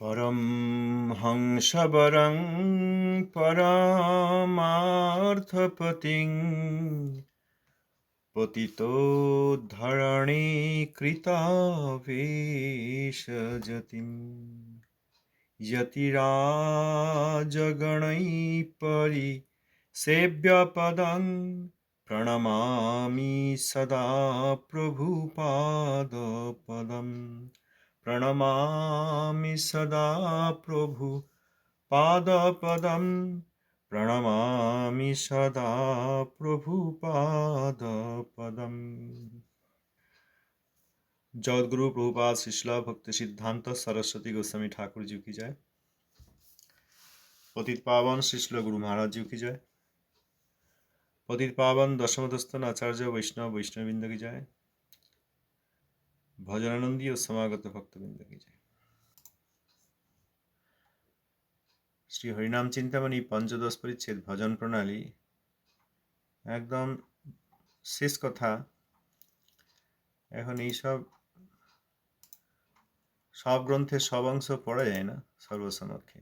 পরম হংসবরং পরমার্থপতিং পতিত ধরণী কৃতাভেশজতিম যতিরাজগণৈ পরি সেব্যপদং প্রণমামি সদা প্রভুপাদপদম प्रणमामि सदा प्रभु पादपदं प्रणमामि सदा प्रभुपादपदम् जगद्गुरु प्रभुपाद शिशला भक्ति सिद्धांत सरस्वती गोस्वामी ठाकुर जी की जय पतित पावन शिशल गुरु महाराज जी की जय पतित पावन दशमदस्तन आचार्य वैष्णव वैष्णवबिंद की जय ভজনানন্দী ও সমাগত ভক্তবৃন্দ কি জয় শ্রী হরিনাম চিন্তামণি পঞ্চদশ পরিচ্ছেদ ভজন প্রণালী, একদম শেষ কথা। এখন এইসব, সব গ্রন্থের সব অংশ পড়া যায় না সর্বসমক্ষে।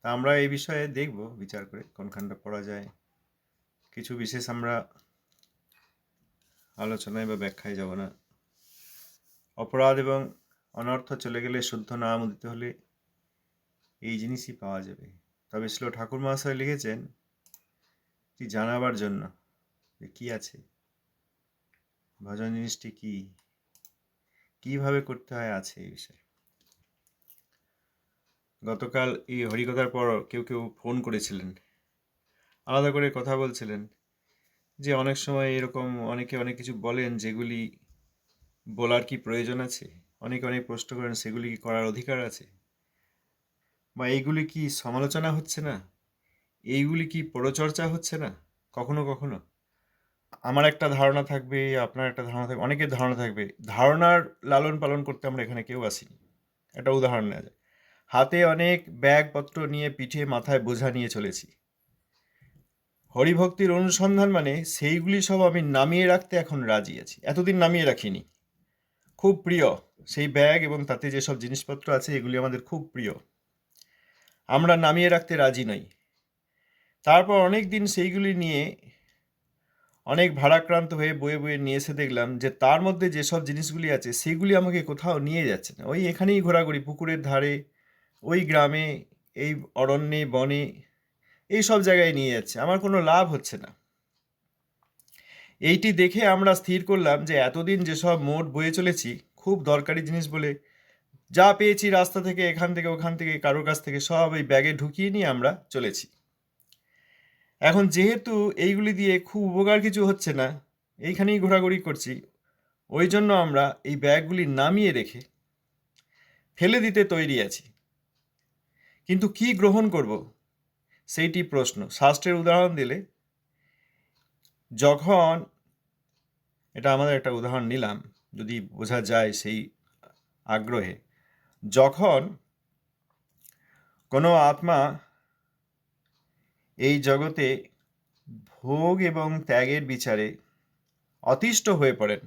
তা আমরা এই বিষয়ে দেখব, বিচার করে কোনখানটা পড়া যায়। কিছু বিশেষ আমরা আলোচনায় বা ব্যাখ্যায় যাব না। অপরাধ এবং অনর্থ চলে গেলে শুদ্ধ নাম উদিত হলে এই জিনিসই পাওয়া যাবে। তবে শ্লো ঠাকুর মহাশয় লিখেছেন এটি জানাবার জন্য যে কি আছে? ভজন জিনিসটি কি? কীভাবে করতে হয় আছে এই বিষয়ে? গতকাল এই হরিকথার পর কেউ কেউ ফোন করেছিলেন। আলাদা করে কথা বলছিলেন যে অনেক সময় এরকম অনেকে অনেক কিছু বলেন যেগুলি বলার কি প্রয়োজন আছে? অনেকে অনেক প্রশ্ন করেন, সেগুলি কি করার অধিকার আছে? বা, এইগুলি কি সমালোচনা হচ্ছে না? এইগুলি কি পরচর্চা হচ্ছে না? কখনো কখনো। আমার একটা ধারণা থাকবে, আপনার একটা ধারণা থাকবে, অনেকের ধারণা থাকবে। ধারণার লালন পালন করতে আমরা এখানে কেউ আসিনি। একটা উদাহরণ নেওয়া যায় হাতে অনেক ব্যাগপত্র নিয়ে পিঠে মাথায় বোঝা নিয়ে চলেছি। হরিভক্তির অনুসন্ধান মানে সেইগুলি সব আমি নামিয়ে রাখতে এখন রাজি আছি। এতদিন নামিয়ে রাখিনি। খুব প্রিয়। সেই ব্যাগ এবং তাতে যেসব জিনিসপত্র আছে, এগুলি আমাদের খুব প্রিয়। আমরা নামিয়ে রাখতে রাজি নই। তারপর অনেক দিন সেইগুলি নিয়ে অনেক ভারাক্রান্ত হয়ে বয়ে বয়ে নিয়ে এসে দেখলাম যে, তার মধ্যে যেসব জিনিসগুলি আছে, সেগুলি আমাকে কোথাও নিয়ে যাচ্ছে না। ওই এখানেই ঘোরাঘুরি, পুকুরের ধারে, ওই গ্রামে, এই অরণ্যে, বনে, এই সব জায়গায় নিয়ে যাচ্ছে। আমার কোনো লাভ হচ্ছে না। এইটি দেখে আমরা স্থির করলাম যে এতদিন যেসব মোট বয়ে চলেছি, খুব দরকারি জিনিস বলে যা পেয়েছি রাস্তা থেকে, এখান থেকে, ওখান থেকে, কারোর কাছ থেকে, সব এই ব্যাগে ঢুকিয়ে নিয়ে আমরা চলেছি। এখন যেহেতু এইগুলি দিয়ে খুব উপকার কিছু হচ্ছে না, এইখানেই ঘোরাঘুরি করছি, ওই জন্য আমরা এই ব্যাগগুলি নামিয়ে রেখে ফেলে দিতে তৈরি আছি। কিন্তু কি গ্রহণ করব? সেইটি প্রশ্ন। শাস্ত্রের উদাহরণ দিলে, যখন এটা আমাদের একটা উদাহরণ নিলাম, যদি বোঝা যায় সেই আগ্রহে। যখন কোনো আত্মা এই জগতে ভোগ এবং ত্যাগের বিচারে অতিষ্ঠ হয়ে পড়েন,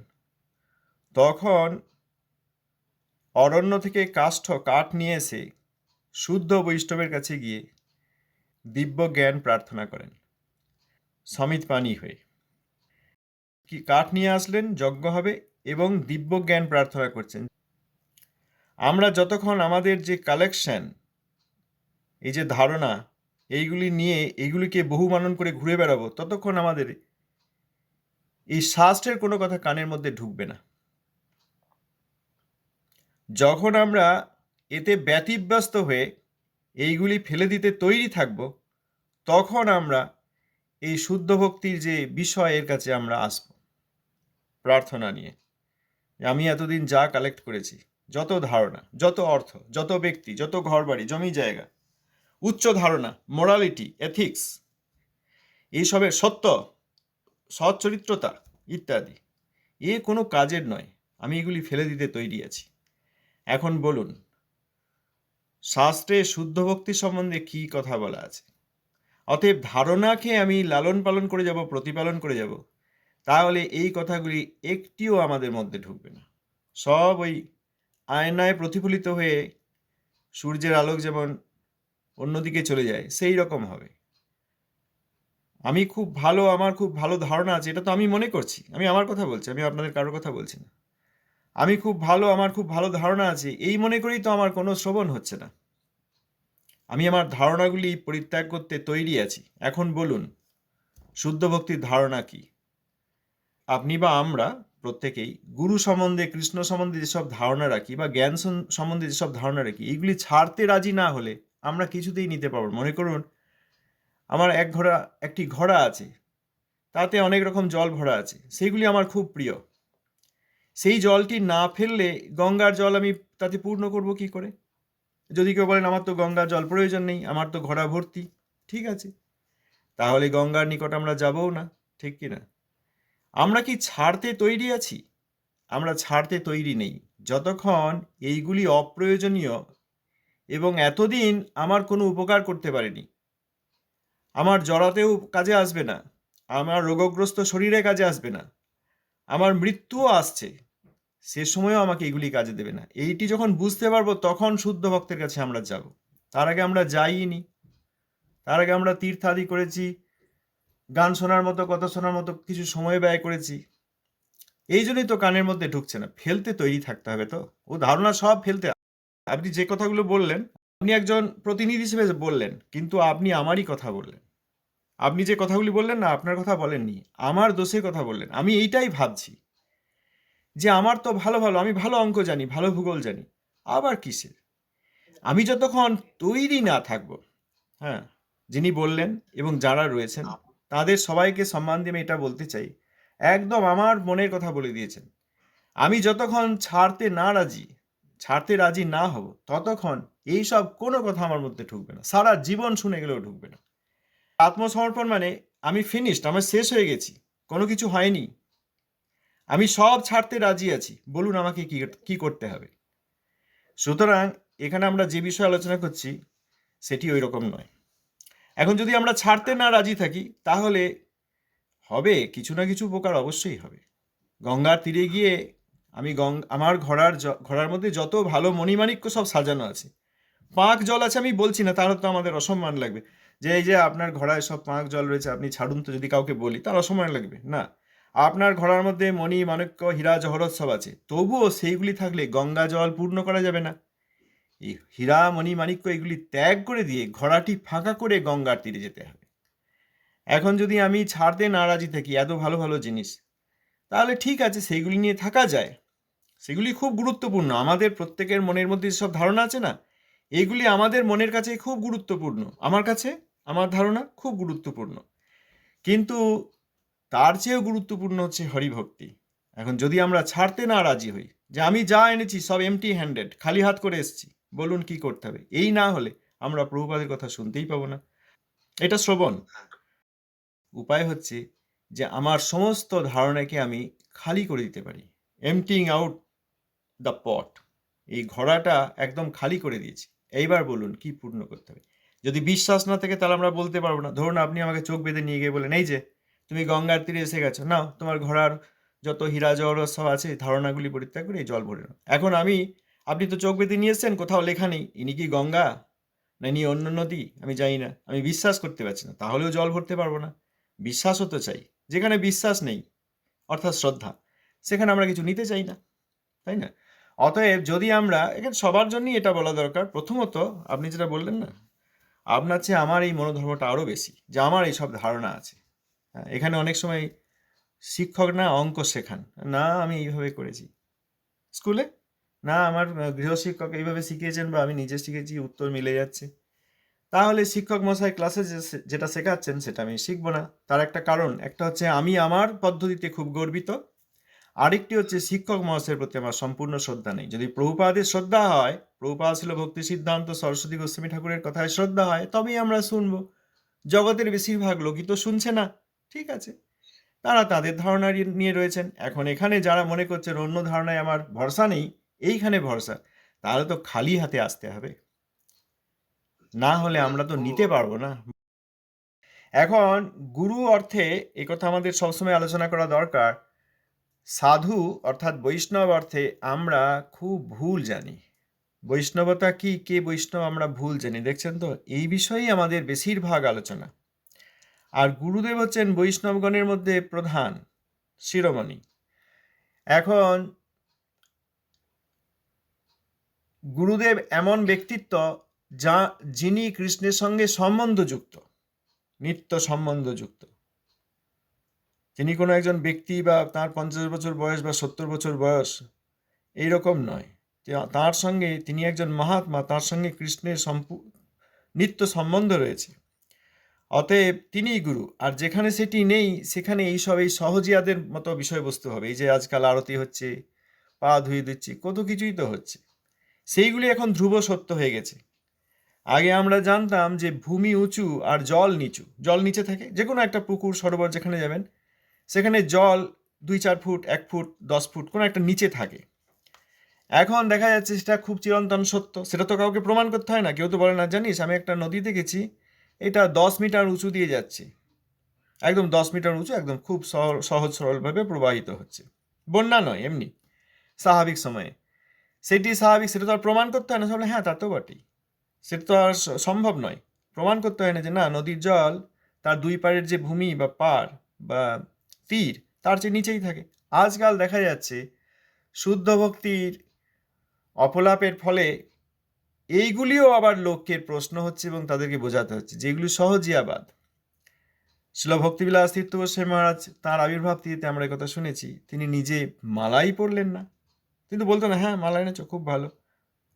তখন অরণ্য থেকে কাষ্ঠ কাঠ নিয়ে এসে শুদ্ধ বৈষ্ণবের কাছে গিয়ে দিব্য জ্ঞান প্রার্থনা করেন। সমিত পানি হয়ে। কি কাঠ নিয়ে আসলেন, যজ্ঞ হবে এবং দিব্য জ্ঞান প্রার্থনা করছেন। আমরা যতক্ষণ আমাদের যে কালেকশন এই যে ধারণা, এইগুলি নিয়ে এইগুলিকে বহু মানন করে ঘুরে বেড়াবো, ততক্ষণ আমাদের এই শাস্ত্রের কোনো কথা কানের মধ্যে ঢুকবে না। যখন আমরা এতে ব্যতিব্যস্ত হয়ে এইগুলি ফেলে দিতে তৈরি থাকব, তখন আমরা এই শুদ্ধ ভক্তির যে বিষয় এর কাছে আমরা আসব। প্রার্থনা নিয়ে। আমি এতদিন যা কালেক্ট করেছি, যত ধারণা, যত অর্থ, যত ব্যক্তি, যত ঘরবাড়ি, জমি জায়গা, উচ্চ ধারণা মোরালিটি এথিক্স এইসবের সত্য, সচ্চরিত্রতা ইত্যাদি, এ কোনো কাজের নয়। আমি এগুলি ফেলে দিতে তৈরি আছি। এখন বলুন, শাস্ত্রে শুদ্ধ ভক্তি সম্বন্ধে কি কথা বলা আছে? অতএব ধারণাকে আমি লালন পালন করে যাব, প্রতিপালন করে যাব তাহলে এই কথাগুলি একটিও আমাদের মধ্যে ঢুকবে না। সব ওই আয়নায় প্রতিফলিত হয়ে সূর্যের আলোক যেমন অন্যদিকে চলে যায়, সেই রকম হবে। আমি খুব ভালো, আমার খুব ভালো ধারণা আছে, এটা তো আমি মনে করছি, আমি আমার কথা বলছি, আমি আপনাদের কারোর কথা বলছি না। আমি খুব ভালো, আমার খুব ভালো ধারণা আছে, এই মনে করেই তো আমার কোনো শ্রবণ হচ্ছে না। আমি আমার ধারণাগুলি পরিত্যাগ করতে তৈরি আছি। এখন বলুন, শুদ্ধ ভক্তির ধারণা কি? আপনি বা আমরা প্রত্যেকেই গুরু সম্বন্ধে, কৃষ্ণ সম্বন্ধে যেসব ধারণা রাখি বা জ্ঞান সম্বন্ধে যেসব ধারণা রাখি এইগুলি ছাড়তে রাজি না হলে আমরা কিছুতেই নিতে পারব মনে করুন, আমার এক ঘোড়া, একটি ঘোড়া আছে, তাতে অনেক রকম জল ভরা আছে সেইগুলি আমার খুব প্রিয়। সেই জলটি না ফেললে গঙ্গার জল আমি তাতে পূর্ণ করব কি করে? যদি কেউ বলেন, আমার তো গঙ্গার জল প্রয়োজন নেই, আমার তো ঘোড়া ভর্তি। ঠিক আছে, তাহলে গঙ্গার নিকট আমরা যাবও না, ঠিক কি না আমরা কি ছাড়তে তৈরি আছি? আমরা ছাড়তে তৈরি নেই। যতক্ষণ এইগুলি অপ্রয়োজনীয় এবং এতদিন আমার কোনো উপকার করতে পারেনি। আমার জড়াতেও কাজে আসবে না। আমার রোগগ্রস্ত শরীরে কাজে আসবে না। আমার মৃত্যুও আসছে। সে সময়ও আমাকে এগুলি কাজে দেবে না। এইটি যখন বুঝতে পারব, তখন শুদ্ধ ভক্তের কাছে আমরা যাব। তার আগে আমরা যাইনি। তার আগে আমরা তীর্থাদি করেছি। গান শোনার মতো, কথা শোনার মতো কিছু সময় ব্যয় করেছি। এই জন্যই তো কানের মধ্যে ঢুকছে না। ফেলতে তৈরি থাকতে হবে তো। ও ধারণা সব ফেলতে আপনি যে কথাগুলো বললেন, আপনি একজন প্রতিনিধি হিসেবে বললেন, কিন্তু আপনি আমারই কথা বললেন। আপনি যে কথাগুলি বললেন না, আপনার কথা বলেননি। আমার দোষের কথা বললেন। আমি এইটাই ভাবছি যে আমার তো ভালো ভালো, আমি ভালো অঙ্ক জানি, ভালো ভূগোল জানি। আবার কিসের? আমি যতক্ষণ তৈরি না থাকব হ্যাঁ যিনি বললেন এবং যারা রয়েছেন তাদের সবাইকে সম্মান দিয়ে আমি এটা বলতে চাই। একদম আমার মনের কথা বলে দিয়েছেন। আমি যতক্ষণ ছাড়তে না রাজি, ছাড়তে রাজি না হব, ততক্ষণ এইসব কোনো কথা আমার মধ্যে ঢুকবে না। সারা জীবন শুনে গেলেও ঢুকবে না। আত্মসমর্পণ মানে আমি ফিনিশড আমার শেষ হয়ে গেছি, কোনো কিছু হয়নি। আমি সব ছাড়তে রাজি আছি, বলুন আমাকে কি কি করতে হবে। সুতরাং এখানে আমরা যে বিষয়ে আলোচনা করছি, সেটি ওই রকম নয়। এখন যদি আমরা ছাড়তে না রাজি থাকি, তাহলে হবে কিছু না কিছু উপকার অবশ্যই হবে। গঙ্গার তীরে গিয়ে আমি গং আমার ঘোড়ার ঘোড়ার মধ্যে যত ভালো মণিমাণিক্য সব সাজানো আছে, পাঁক জল আছে আমি বলছি না তাহলে তো আমাদের অসম্মান লাগবে। যে এই যে আপনার ঘোড়ায় সব পাঁক জল রয়েছে, আপনি ছাড়ুন তো যদি কাউকে বলি, তার অসম্মান লাগবে, না। আপনার ঘোড়ার মধ্যে মণি মাণিক্য হীরা, জহরত সব আছে, তবুও সেইগুলি থাকলে গঙ্গা জল পূর্ণ করা যাবে না। এই হীরা মণিমাণিক্য এগুলি ত্যাগ করে দিয়ে ঘোড়াটি ফাঁকা করে গঙ্গার তীরে যেতে হবে। এখন যদি আমি ছাড়তে না রাজি থাকি এত ভালো ভালো জিনিস, তাহলে ঠিক আছে, সেইগুলি নিয়ে থাকা যায়। সেগুলি খুব গুরুত্বপূর্ণ। আমাদের প্রত্যেকের মনের মধ্যে সব ধারণা আছে না, এগুলি আমাদের মনের কাছে খুব গুরুত্বপূর্ণ। আমার কাছে, আমার ধারণা খুব গুরুত্বপূর্ণ। কিন্তু তার চেয়েও গুরুত্বপূর্ণ হচ্ছে হরিভক্তি। এখন যদি আমরা ছাড়তে না রাজি হই যে আমি যা এনেছি সব এমটি হ্যান্ডেড খালি হাত করে এসেছি বলুন কি করতে হবে? এই না হলে আমরা প্রভুপাদের কথা শুনতেই পাবো না। এটা শ্রবণ। উপায় হচ্ছে যে আমার সমস্ত ধারণাকে আমি খালি করে দিতে পারি। এমটিং আউট দ্য পট এই ঘোড়াটা একদম খালি করে দিয়েছি। এইবার বলুন কি পূর্ণ করতে হবে? যদি বিশ্বাস না থাকে তাহলে আমরা বলতে পারব না। ধরুন আপনি আমাকে চোখ বেঁধে নিয়ে গিয়ে বলেন এই যে, তুমি গঙ্গার তীরে এসে গেছো। নাও, তোমার ঘোড়ার যত হীরা জহরত সব আছে, ধারণাগুলি পরিত্যাগ করে এই জল ভরে নাও। এখন আমি আপনি তো চোখ বেঁধে নিয়ে এসছেন কোথাও লেখা নেই। ইনি কি গঙ্গা? না ইনি অন্য নদী? আমি জানি না। আমি বিশ্বাস করতে পারছি না। তাহলেও জল ভরতে পারব না। বিশ্বাসও তো চাই। যেখানে বিশ্বাস নেই অর্থাৎ শ্রদ্ধা সেখানে আমরা কিছু নিতে চাই না। তাই না? অতএব যদি আমরা এখানে সবার জন্যই এটা বলা দরকার। প্রথমত আপনি যেটা বললেন না আপনার চেয়ে আমার এই মনোধর্মটা আরও বেশি যে আমার এইসব ধারণা আছে। হ্যাঁ, এখানে অনেক সময় শিক্ষক না অঙ্ক শেখান। না আমি এইভাবে করেছি। স্কুলে না, আমার গৃহশিক্ষক এইভাবে শিখিয়েছেন বা আমি নিজে শিখেছি, উত্তর মিলে যাচ্ছে। তাহলে শিক্ষক মশাই ক্লাসে যেটা শেখাচ্ছেন সেটা আমি শিখব না। তার একটা কারণ, একটা হচ্ছে আমি আমার পদ্ধতিতে খুব গর্বিত। আরেকটি হচ্ছে শিক্ষক মহাশয়ের প্রতি আমার সম্পূর্ণ শ্রদ্ধা নেই। যদি প্রভুপাদের শ্রদ্ধা হয়, প্রভুপাদ ছিল ভক্তি সিদ্ধান্ত, সরস্বতী গোস্বামী ঠাকুরের কথায় শ্রদ্ধা হয়, তবেই আমরা শুনব। জগতের বেশিরভাগ লোকই তো শুনছে না। ঠিক আছে। তারা তাদের ধারণা নিয়ে রয়েছেন। এখন এখানে যারা মনে করছেন অন্য ধারণায় আমার ভরসা নেই এইখানে ভরসা, তাহলে তো খালি হাতে আসতে হবে। না হলে আমরা তো নিতে পারব না। এখন গুরু অর্থে কথা আমাদের সবসময় আলোচনা করা দরকার। সাধু অর্থাৎ বৈষ্ণব অর্থে আমরা খুব ভুল জানি। বৈষ্ণবতা কি, কে বৈষ্ণব আমরা ভুল জানি, দেখছেন তো? এই বিষয়েই আমাদের বেশিরভাগ আলোচনা। আর গুরুদেব হচ্ছেন বৈষ্ণবগণের মধ্যে প্রধান শিরোমণি। এখন গুরুদেব এমন ব্যক্তিত্ব যা যিনি কৃষ্ণের সঙ্গে সম্বন্ধযুক্ত, নিত্য সম্বন্ধযুক্ত। তিনি কোনো একজন ব্যক্তি বা তার পঞ্চাশ বছর বয়স বা সত্তর বছর বয়স, এইরকম নয়। তা- তার সঙ্গে তিনি একজন মহাত্মা, তার সঙ্গে কৃষ্ণের সম্পূ, নিত্য সম্বন্ধ রয়েছে। অতএব তিনিই গুরু, আর যেখানে সেটি নেই, সেখানে এইসব, এই সহজিয়াদের মতো বিষয়বস্তু হবে। এই যে আজকাল আরতি হচ্ছে, পা ধুয়ে দিচ্ছি, কত কিছুই তো হচ্ছে। সেইগুলি এখন ধ্রুব সত্য হয়ে গেছে। আগে আমরা জানতাম যে ভূমি উঁচু আর জল নিচু। জল নিচে থাকে যে কোনো একটা পুকুর, সরোবর যেখানে যাবেন, সেখানে জল দুই চার ফুট, এক ফুট, দশ ফুট, কোনো একটা নিচে থাকে। এখন দেখা যাচ্ছে সেটা খুব চিরন্তন সত্য। সেটা তো কাউকে প্রমাণ করতে হয় না, কেউ তো বলে না, জানিস, আমি একটা নদী দেখেছি, এটা দশ মিটার উঁচু দিয়ে যাচ্ছে। একদম দশ মিটার উঁচু, একদম খুব সহ- সহজ, সরলভাবে প্রবাহিত হচ্ছে। বন্যা নয়, এমনি, স্বাভাবিক সময়ে। সেটি স্বাভাবিক, সেটা তো আর প্রমাণ করতে হয় না। তাহলে হ্যাঁ তা তো বটেই। সেটা তো আর সম্ভব নয়। প্রমাণ করতে হয় না যে, না, নদীর জল তার দুই পাড়ের যে ভূমি বা পাড় বা তীর, তার চেয়ে নিচেই থাকে। আজকাল দেখা যাচ্ছে শুদ্ধ ভক্তির অপলাপের ফলে এইগুলিও আবার লোকের প্রশ্ন হচ্ছে এবং তাদেরকে বোঝাতে হচ্ছে যেগুলি সহজিয়াবাদ শিল ভক্তিবিলাস তীর্থ গোস্বামী মহারাজ তাঁর আবির্ভাব তিথিতে আমরা কথা শুনেছি, তিনি নিজে মালাই পড়লেন না। কিন্তু বলতো না হ্যাঁ মালা এনেছো, খুব ভালো।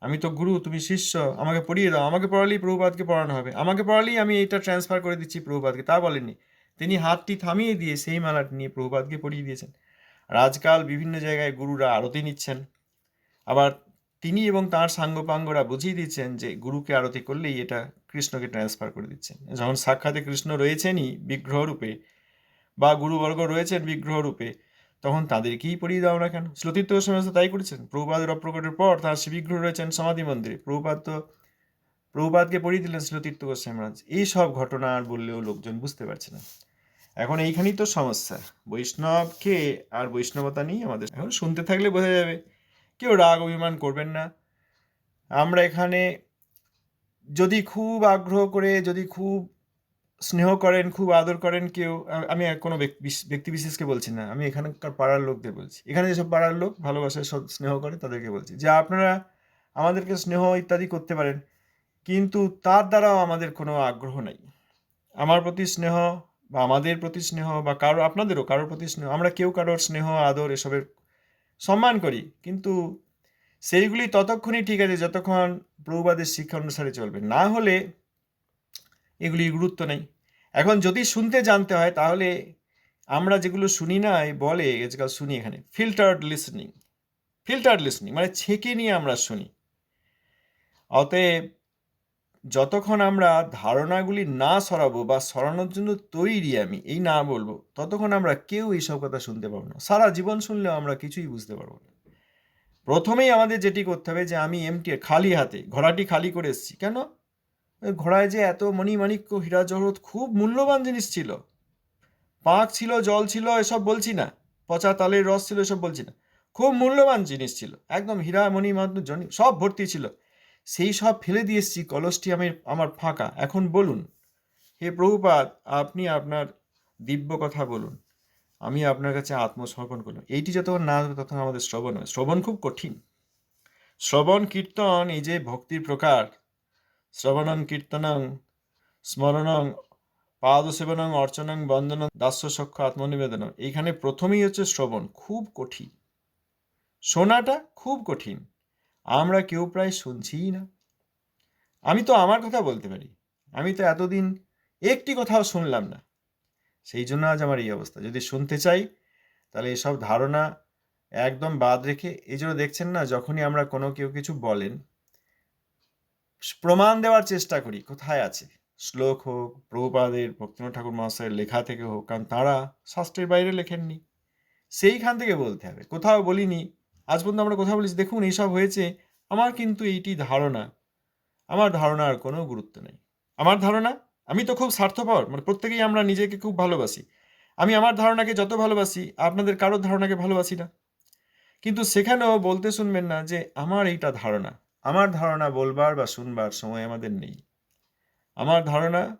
আমি তো গুরু, তুমি শিষ্য, আমাকে পড়িয়ে দাও। আমাকে পড়ালেই প্রভুপাদকে পড়ানো হবে। আমাকে পড়ালেই আমি এটা ট্রান্সফার করে দিচ্ছি প্রভুপাদকে। তা বলেনি তিনি হাতটি থামিয়ে দিয়ে সেই মালাটি নিয়ে প্রভুপাদকে পড়িয়ে দিয়েছেন। আর আজকাল বিভিন্ন জায়গায় গুরুরা আরতি নিচ্ছেন। আবার তিনি এবং তার সাঙ্গপাঙ্গরা বুঝিয়ে দিচ্ছেন যে গুরুকে আরতি করলেই এটা কৃষ্ণকে ট্রান্সফার করে দিচ্ছেন। যখন সাক্ষাতে কৃষ্ণ রয়েছেনই বিগ্রহ রূপে বা গুরুবর্গ রয়েছেন বিগ্রহ রূপে তখন তাদেরকেই পড়িয়ে দাও না কেন? শ্লতীর্থ গোস্বামী তো তাই করেছেন। প্রভুপাদের অপ্রকটের পর তার সে বিগ্রহ রয়েছেন সমাধি মন্দিরে। প্রভুপাদ তো, প্রভুপাদকে পড়িয়ে দিলেন শ্লতীর্থ গোস্বামী মহারাজ। এই সব ঘটনা আর বললেও লোকজন বুঝতে পারছে না। এখন এইখানেই তো সমস্যা। বৈষ্ণবকে আর বৈষ্ণবতা নিয়ে আমাদের। এখন শুনতে থাকলে বোঝা যাবে। কেউ রাগ অভিমান করবেন না। আমরা এখানে যদি খুব আগ্রহ করে, যদি খুব স্নেহ করেন, খুব আদর করেন কেউ আমি কোনো ব্যক্তি বিশ- বিশেষকে বলছি না, আমি এখানকার পাড়ার লোকদের বলছি। এখানে যেসব পাড়ার লোক ভালোবাসে সব স্নেহ করে তাদেরকে বলছি যে, আপনারা আমাদেরকে স্নেহ ইত্যাদি করতে পারেন, কিন্তু তার দ্বারাও আমাদের কোনো আগ্রহ নেই। আমার প্রতি স্নেহ বা আমাদের প্রতি স্নেহ বা কারও আপনাদেরও কারোর প্রতি স্নেহ, আমরা কেউ কারোর স্নেহ, আদর এসবের সম্মান করি, কিন্তু সেইগুলি ততক্ষণই ঠিক আছে যতক্ষণ প্রভুবাদের শিক্ষা অনুসারে চলবে। না হলে এগুলির গুরুত্ব নেই। এখন যদি শুনতে জানতে হয়, তাহলে আমরা যেগুলো শুনি না বলে, আজকাল শুনি এখানে ফিল্টার্ড লিসনিং ফিল্টার্ড লিসনিং মানে ছেঁকে নিয়ে আমরা শুনি। অতএব যতক্ষণ আমরা ধারণাগুলি না সরাবো বা সরানোর জন্য তৈরি আমি, এই না বলব, ততক্ষণ আমরা কেউ এইসব কথা শুনতে পারব না। সারা জীবন শুনলেও আমরা কিছুই বুঝতে পারব না। প্রথমেই আমাদের যেটি করতে হবে যে, আমি এমটি, খালি হাতে, ঘোড়াটি খালি করে এসেছি। কেন? ঘোড়ায় যে এত মণিমাণিক্য হীরা জহরত খুব মূল্যবান জিনিস ছিল। পাঁক ছিল, জল ছিল, এসব বলছি না। পচা তালের রস ছিল, এসব বলছি না। খুব মূল্যবান জিনিস ছিল। একদম হীরা, মণি মাদুর জনি, সব ভর্তি ছিল। সেই সব ফেলে দিয়ে এসেছি কলসটি আমি আমার ফাঁকা। এখন বলুন, হে প্রভুপাদ, আপনি আপনার দিব্য কথা বলুন। আমি আপনার কাছে আত্মসমর্পণ করলাম। এইটি যতক্ষণ না আসবে, ততক্ষণ আমাদের শ্রবণ হয় শ্রবণ খুব কঠিন। শ্রবণ, কীর্তন, এই যে ভক্তির প্রকার শ্রবণং, কীর্তনং, স্মরণং, পাদসেবনং, অর্চনং, বন্দন দাস্য সক্ষ আত্মনিবেদনম এইখানে প্রথমেই হচ্ছে শ্রবণ, খুব কঠিন। শোনাটা খুব কঠিন। আমরা কেউ প্রায় শুনছিই না। আমি তো আমার কথা বলতে পারি। আমি তো এতদিন একটি কথাও শুনলাম না। সেই জন্য আজ আমার এই অবস্থা। যদি শুনতে চাই, তাহলে এসব ধারণা একদম বাদ রেখে, এই জন্য দেখছেন না, যখনই আমরা কোনো কেউ কিছু বলেন প্রমাণ দেওয়ার চেষ্টা করি, কোথায় আছে। শ্লোক হোক, প্রভুপাদের, ভক্তিনাথ ঠাকুর মহাশয়ের লেখা থেকে হোক, কারণ তারা শাস্ত্রের বাইরে লেখেননি। সেইখান থেকে বলতে হবে, কোথাও বলিনি। আজ পর্যন্ত আমরা কোথাও বলিস দেখুন এইসব হয়েছে, আমার কিন্তু এইটি ধারণা। আমার ধারণার কোনো গুরুত্ব নেই। আমার ধারণা? আমি তো খুব স্বার্থপর মানে প্রত্যেকেই আমরা নিজেকে খুব ভালোবাসি। আমি আমার ধারণাকে যত ভালোবাসি, আপনাদের কারোর ধারণাকে ভালোবাসি না। কিন্তু সেখানেও বলতে শুনবেন না যে, আমার এইটা ধারণা। আমার ধারণা বলবার বা শুনবার সময় আমাদের নেই। আমার ধারণা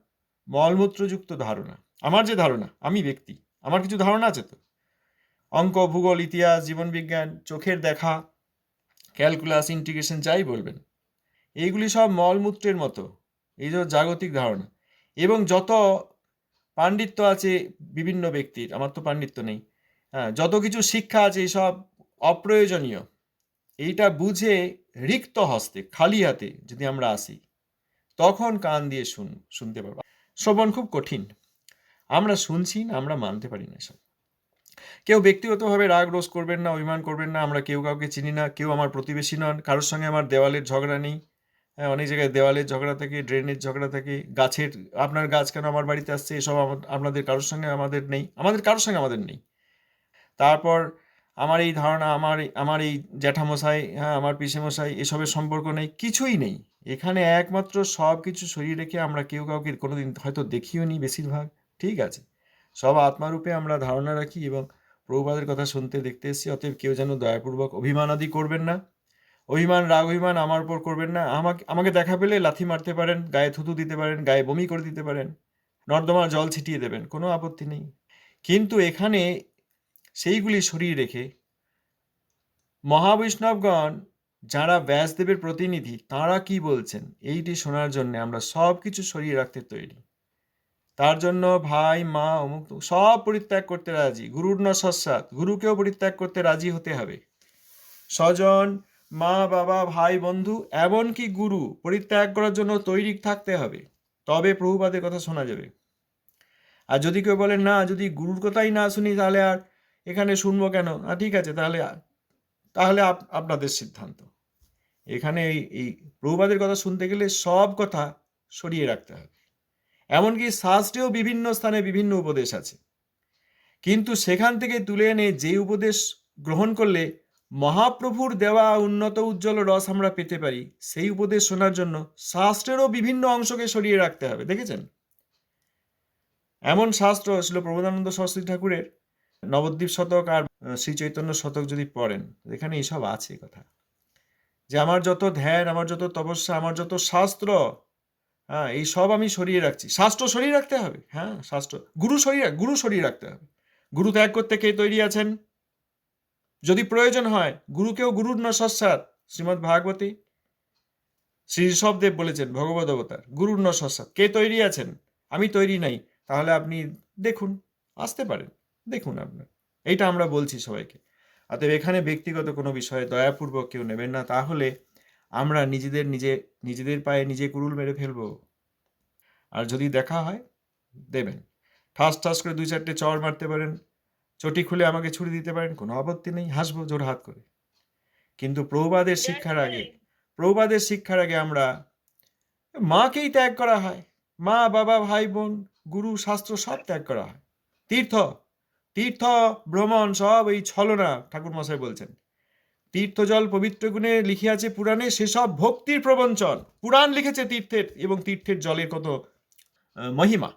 মলমূত্রযুক্ত ধারণা। আমার যে ধারণা, আমি ব্যক্তি। আমার কিছু ধারণা আছে তো। অঙ্ক, ভূগোল, ইতিহাস, জীবনবিজ্ঞান, চোখের দেখা, ক্যালকুলাস, ইন্টিগ্রেশন, যাই বলবেন। এইগুলি সব মলমূত্রের মতো। এই যে জাগতিক ধারণা। এবং যত পাণ্ডিত্য আছে বিভিন্ন ব্যক্তির, আমার তো পাণ্ডিত্য নেই হ্যাঁ যত কিছু শিক্ষা আছে এইসব অপ্রয়োজনীয়। এইটা বুঝে রিক্ত হস্তে খালি হাতে যদি আমরা আসি, তখন কান দিয়ে শুন, শুনতে পারব। শ্রবণ খুব কঠিন। আমরা শুনছি না, আমরা মানতে পারি না এসব। কেউ ব্যক্তিগতভাবে রাগ রোষ করবেন না, অভিমান করবেন না, আমরা কেউ কাউকে চিনি না, কেউ আমার প্রতিবেশী নন, কারোর সঙ্গে আমার দেওয়ালের ঝগড়া নেই। হ্যাঁ অনেক জায়গায় দেওয়ালের ঝগড়া থাকে, ড্রেনের ঝগড়া থাকে, গাছের, আপনার গাছ কেন আমার বাড়িতে আসছে, এসব আপনাদের কারোর সঙ্গে আমাদের নেই, আমাদের কারোর সঙ্গে আমাদের নেই। তারপর আমার এই ধারণা, আমার আমার এই জ্যাঠামশাই হ্যাঁ আমার পিসেমশাই, এসবের সম্পর্ক নেই, কিছুই নেই। এখানে একমাত্র সব কিছু সরিয়ে রেখে আমরা কেউ কাউকে কোনোদিন হয়তো দেখিও নি বেশিরভাগ, ঠিক আছে? সব আত্মারূপে আমরা ধারণা রাখি এবং প্রভুপাদের কথা শুনতে দেখতে এসেছি, অতএব কেউ যেন দয়াপূর্বক অভিমান আদি করবেন না। অভিমান, রাগ অভিমান আমার উপর করবেন না। আমাকে আমাকে দেখা পেলে লাথি মারতে পারেন, গায়ে থুতু দিতে পারেন, গায়ে বমি করে দিতে পারেন নর্দমা জল ছিটিয়ে দেবেন, কোনো আপত্তি নেই। কিন্তু এখানে সেইগুলি সরিয়ে রেখে মহাবৈষ্ণবগণ যারা ব্যাসদেবের প্রতিনিধি, তারা কি বলছেন? এইটি শোনার জন্য আমরা সব কিছু সরিয়ে রাখতে তৈরি। তার জন্য ভাই, মা, অমুক সব পরিত্যাগ করতে রাজি। গুরুর না সস্বাদ গুরুকেও পরিত্যাগ করতে রাজি হতে হবে। স্বজন, মা, বাবা, ভাই, বন্ধু, এমনকি গুরু পরিত্যাগ করার জন্য তৈরি থাকতে হবে। তবে প্রভুপাদের কথা শোনা যাবে। আর যদি কেউ বলে, না, যদি গুরুর কথাই না শুনি তাহলে আর এখানে শুনব কেন? ঠিক আছে, তাহলে তাহলে আপ- আপনাদের সিদ্ধান্ত। এখানে এই এই প্রভুপাদের কথা শুনতে গেলে সব কথা সরিয়ে রাখতে হবে। এমনকি শাস্ত্রেও বিভিন্ন স্থানে বিভিন্ন উপদেশ আছে। কিন্তু সেখান থেকে তুলে এনে যে উপদেশ গ্রহণ করলে মহাপ্রভুর দেওয়া উন্নত উজ্জ্বল রস আমরা পেতে পারি, সেই উপদেশ শোনার জন্য শাস্ত্রেরও বিভিন্ন অংশকে সরিয়ে রাখতে হবে, দেখেছেন? এমন শাস্ত্র ছিল প্রবোধানন্দ সরস্বতী ঠাকুরের নবদ্বীপ শতক আর শ্রী চৈতন্য শতক যদি পড়েন, এখানে এইসব আছে কথা। যে আমার যত ধ্যান, আমার যত তপস্যা, আমার যত শাস্ত্র হ্যাঁ এই সব আমি সরিয়ে রাখছি। শাস্ত্র সরিয়ে রাখতে হবে হ্যাঁ শাস্ত্র। গুরু সরিয়ে গুরু সরিয়ে রাখতে হবে। গুরু ত্যাগ করতে কে তৈরি আছেন? যদি প্রয়োজন হয়, গুরুকেও গুরুর ন সস্বাদ শ্রীমৎ ভাগবতী। শ্রী ঋষভদেব বলেছেন ভগবত অবতার, গুরুর ন কে তৈরি আছেন? আমি তৈরি নাই, তাহলে আপনি দেখুন, আসতে পারেন। দেখুন আপনার এইটা আমরা বলছি সবাইকে। অতএব এখানে ব্যক্তিগত কোনো বিষয়ে দয়াপূর্বক কেউ নেবেন না তাহলে আমরা নিজেদের নিজে নিজেদের পায়ে নিজে কুরুল মেরে ফেলব। আর যদি দেখা হয় দেবেন। ঠাস ঠাস করে দুই চারটে চড় মারতে পারেন চটি খুলে আমাকে ছুরি দিতে পারেন কোনো আপত্তি নেই হাসবো জোর হাত করে। কিন্তু প্রভুবাদের শিক্ষার আগে প্রভুবাদের শিক্ষার আগে আমরা মাকেই ত্যাগ করা হয় মা বাবা ভাই বোন গুরু শাস্ত্র সব ত্যাগ করা হয়। তীর্থ! তীর্থ ভ্রমণ সব এই ছলনা ঠাকুর মশাই বলছেন। তীর্থজল পবিত্র গুণে লিখিয়াছে পুরাণে সেসব ভক্তির প্রবঞ্চন। পুরাণ লিখেছে তীর্থের এবং তীর্থের জলের কত মহিমা।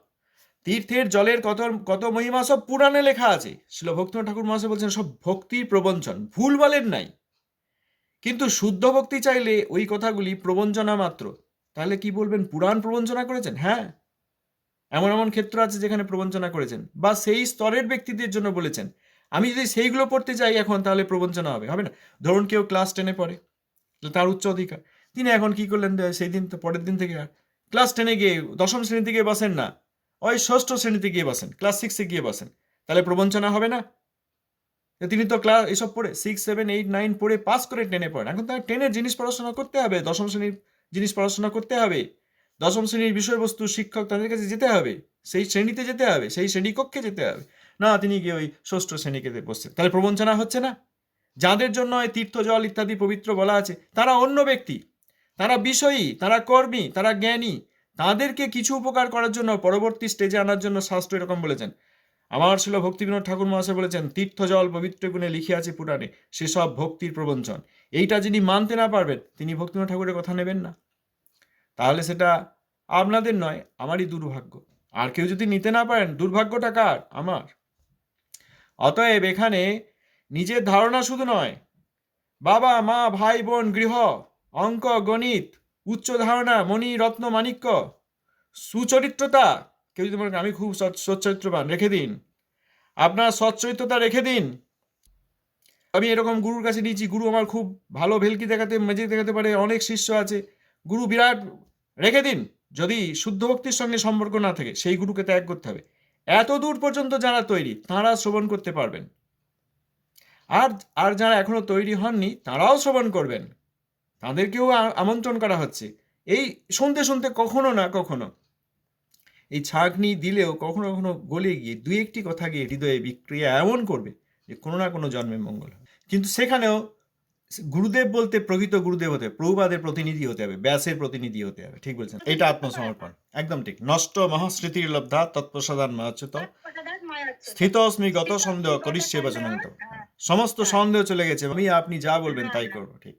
তীর্থের জলের কত কত মহিমা সব পুরাণে লেখা আছে। শিল ভক্তিনাথ ঠাকুর মহাশয় বলছেন, সব ভক্তির প্রবঞ্চন, ভুল বলেন নাই। কিন্তু শুদ্ধ ভক্তি চাইলে ওই কথাগুলি প্রবঞ্চনা মাত্র। তাহলে কি বলবেন, পুরাণ প্রবঞ্চনা করেছেন? হ্যাঁ। এমন এমন ক্ষেত্র আছে যেখানে প্রবঞ্চনা করেছেন বা সেই স্তরের ব্যক্তিদের জন্য বলেছেন। আমি যদি সেইগুলো পড়তে চাই এখন, তাহলে প্রবঞ্চনা হবে হবে না? ধরুন কেউ ক্লাস টেনে পড়ে তাহলে তার উচ্চ অধিকার। তিনি এখন কি করলেন? সেই দিন তো পরের দিন থেকে ক্লাস টেনে গিয়ে, দশম শ্রেণীতে গিয়ে বসেন না, ওই ষষ্ঠ শ্রেণীতে গিয়ে বসেন, ক্লাস সিক্সে গিয়ে বসেন। তাহলে প্রবঞ্চনা হবে না? তিনি তো ক্লাস এসব পড়ে সিক্স সেভেন এইট নাইন পড়ে পাস করে টেনে পড়েন। এখন তার টেনের জিনিস পড়াশোনা করতে হবে, দশম শ্রেণির জিনিস পড়াশোনা করতে হবে। দশম শ্রেণির বিষয়বস্তু শিক্ষক তাদের কাছে যেতে হবে, সেই শ্রেণীতে যেতে হবে, সেই শ্রেণীকক্ষে যেতে হবে। না, তিনি গিয়ে ওই ষষ্ঠ শ্রেণীকে বসছেন তাহলে প্রবঞ্চনা হচ্ছে না? যাদের জন্য এই তীর্থ জল ইত্যাদি পবিত্র বলা আছে, তারা অন্য ব্যক্তি। তারা বিষয়ী, তারা কর্মী, তারা জ্ঞানী। তাদেরকে কিছু উপকার করার জন্য পরবর্তী স্টেজে আনার জন্য শাস্ত্র এরকম বলেছেন। আমার ছিল ভক্তিবিনোদ ঠাকুর মহাশয় বলেছেন, তীর্থ জল পবিত্র গুণে লিখে আছে পুরাণে, সেসব ভক্তির প্রবঞ্চন। এইটা যিনি মানতে না পারবেন, তিনি ভক্তিবিনোদ ঠাকুরের কথা নেবেন না। তাহলে সেটা আপনাদের নয় আমারই দুর্ভাগ্য। আর কেউ যদি নিতে না পারেন দুর্ভাগ্যটা কার? আমার। অতএব এখানে নিজের ধারণা শুধু নয় বাবা মা ভাই বোন গৃহ অঙ্ক গণিত উচ্চ ধারণা মণি রত্ন মাণিক্য সুচরিত্রতা কেউ যদি করেন, আমি খুব সচ্চরিত্রবান রেখে দিন। আপনার সচ্চরিত্রতা রেখে দিন। আমি এরকম গুরুর কাছে নিয়েছি গুরু আমার খুব ভালো ভেলকি দেখাতে ম্যাজিক দেখাতে পারে অনেক শিষ্য আছে। গুরু বিরাট, রেখে দিন। যদি শুদ্ধ ভক্তির সঙ্গে সম্পর্ক না থাকে, সেই গুরুকে ত্যাগ করতে হবে। এত দূর পর্যন্ত যারা তৈরি তাঁরা শ্রবণ করতে পারবেন। আর আর যারা এখনও তৈরি হননি, তারাও শ্রবণ করবেন। তাদেরকেও আমন্ত্রণ করা হচ্ছে। এই শুনতে শুনতে কখনো না কখনো, এই ছাঁকনি দিলেও কখনো কখনো গলে গিয়ে দুই একটি কথা গিয়ে হৃদয়ে বিক্রিয়া এমন করবে যে কোনো না কোনো জন্মে মঙ্গল কিন্তু সেখানেও গুরুদেব বলতে প্রকৃত গুরুদেব হতে হবে, প্রভুপাদের প্রতিনিধি হতে হবে ব্যাসের প্রতিনিধি হতে হবে ঠিক বলছেন? এটা আত্মসমর্পণ একদম ঠিক। নষ্ট মহাস্মৃতির লব্ধা তৎপ্রসাদান মহাচ্যুত স্থিতস্মি গত সন্দেহ করিষ্যে বচনন্ত সমস্ত সন্দেহ চলে গেছে আমি আপনি যা বলবেন তাই করব ঠিক।